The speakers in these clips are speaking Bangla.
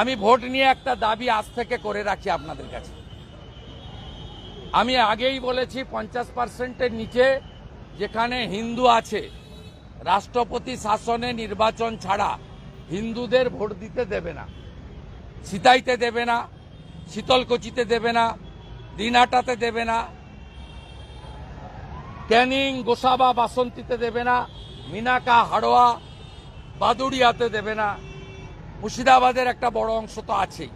আমি ভোট নিয়ে একটা দাবি আজ থেকে করে রাখি আপনাদের কাছে। আমি আগেই বলেছি, পঞ্চাশ পার্সেন্টের নিচে যেখানে হিন্দু আছে, রাষ্ট্রপতি শাসনে নির্বাচন ছাড়া হিন্দুদের ভোট দিতে দেবে না। সিতাইতে দেবে না, শীতলকুচিতে দেবে না, দিনহাটাতে দেবে না, ক্যানিং, গোসাবা, বাসন্তীতে দেবে না, মিনাকা, হাড়োয়া, বাদুড়িয়াতে দেবে না। মুর্শিদাবাদের একটা বড় অংশ তো আছেই।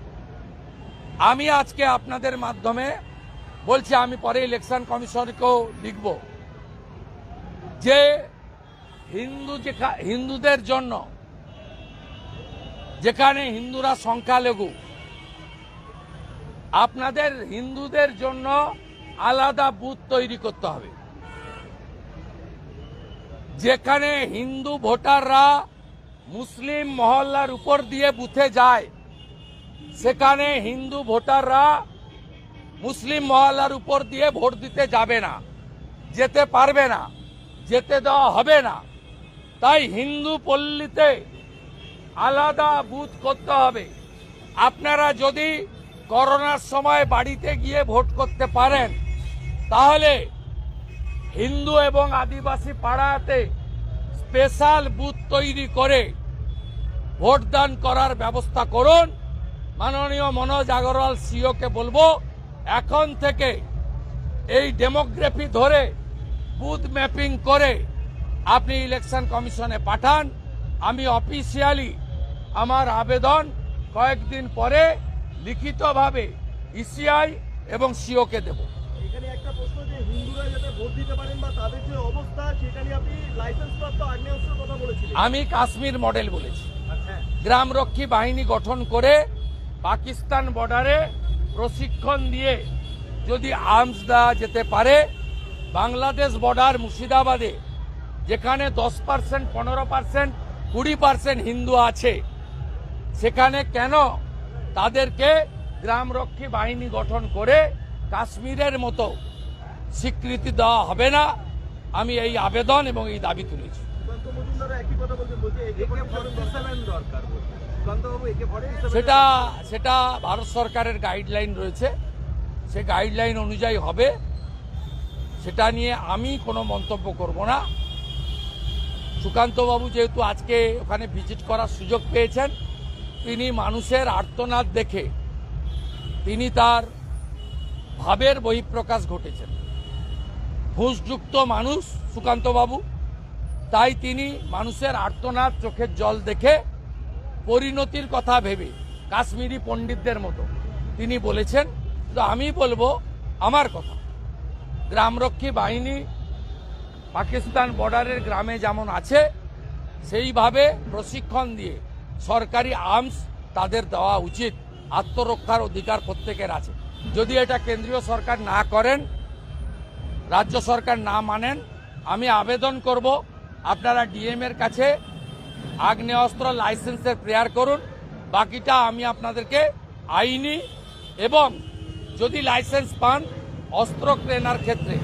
আমি আজকে আপনাদের মাধ্যমে বলছি, আমি পরে ইলেকশন কমিশনকেও লিখব যে হিন্দু হিন্দুদের জন্য যেখানে হিন্দুরা সংখ্যালঘু, আপনাদের হিন্দুদের জন্য আলাদা বুথ তৈরি করতে হবে। যেখানে হিন্দু ভোটাররা মুসলিম মহল্লার উপর দিয়ে বুথে যায়। সেখানে হিন্দু ভোটাররা মুসলিম মহল্লার উপর দিয়ে ভোট দিতে যাবে না, যেতে পারবে না, যেতে দেওয়া হবে না। তাই হিন্দু পল্লীতে আলাদা বুথ করতে হবে। আপনারা যদি করোনার সময় বাড়িতে গিয়ে ভোট করতে পারেন, তাহলে হিন্দু এবং আদিবাসী পাড়াতে স্পেশাল বুথ তৈরি করে ভোটদান করার ব্যবস্থা করুন। মাননীয় মনোজ আগরওয়াল সিওকে বলব, এখন থেকে এই ডেমোগ্রাফি ধরে বুথ ম্যাপিং করে আপনি ইলেকশন কমিশনে পাঠান। আমি অফিসিয়ালি আমার আবেদন কয়েকদিন পরে লিখিতভাবে ইসিআই এবং সিওকে দেব। এখানে একটা প্রশ্ন যে হিন্দুরা যাতে ভোট দিতে পারেন বা তাদের যে অবস্থা সেটা নিয়ে আপনি লাইসেন্স প্রাপ্ত আগ্নেয়াস্ত্রের কথা বলেছিলেন। আমি কাশ্মীর মডেল বলেছি। আচ্ছা। গ্রামরক্ষী বাহিনী গঠন করে পাকিস্তান বর্ডারে প্রশিক্ষণ দিয়ে যদি আর্মস দেওয়া যেতে পারে বাংলাদেশ বর্ডার মুর্শিদাবাদে যেখানে দশ পার্সেন্ট পনেরো পার্সেন্ট কুড়ি পার্সেন্ট হিন্দু আছে সেখানে কেন তাদেরকে গ্রামরক্ষী বাহিনী গঠন করে কাশ্মীরের মতো স্বীকৃতি দেওয়া হবে না। আমি এই আবেদন এবং এই দাবি তুলেছি। সেটা সেটা ভারত সরকারের গাইডলাইন রয়েছে। সে গাইডলাইন অনুযায়ী হবে। সেটা নিয়ে আমি কোনো মন্তব্য করব না। সুকান্তবাবু যেহেতু আজকে ওখানে ভিজিট করার সুযোগ পেয়েছেন তিনি মানুষের আর্তনাদ দেখে তিনি তার ভাবের বহিঃপ্রকাশ ঘটেছেন ঘুষযুক্ত মানুষ সুকান্তবাবু, তাই তিনি মানুষের আর্তনাদ চোখের জল দেখে পরিণতির কথা ভেবে কাশ্মীরি পণ্ডিতদের মতো তিনি বলেছেন তো আমি বলব আমার কথা। গ্রামরক্ষী বাহিনী পাকিস্তান বর্ডারের গ্রামে যেমন আছে, সেইভাবে প্রশিক্ষণ দিয়ে সরকারি আর্মস তাদের দেওয়া উচিত। আত্মরক্ষার অধিকার প্রত্যেকের আছে। যদি এটা কেন্দ্রীয় সরকার না করেন, রাজ্য সরকার না মানেন, আমি আবেদন করব, আপনারা ডিএম এর কাছে আগ্নেয়াস্ত্র লাইসেন্সের প্রেয়ার করুন, বাকিটা আমি আপনাদেরকে আইনি এবং যদি লাইসেন্স পান, অস্ত্র কেনার ক্ষেত্রে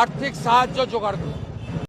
আর্থিক সাহায্য জোগাড় করুন।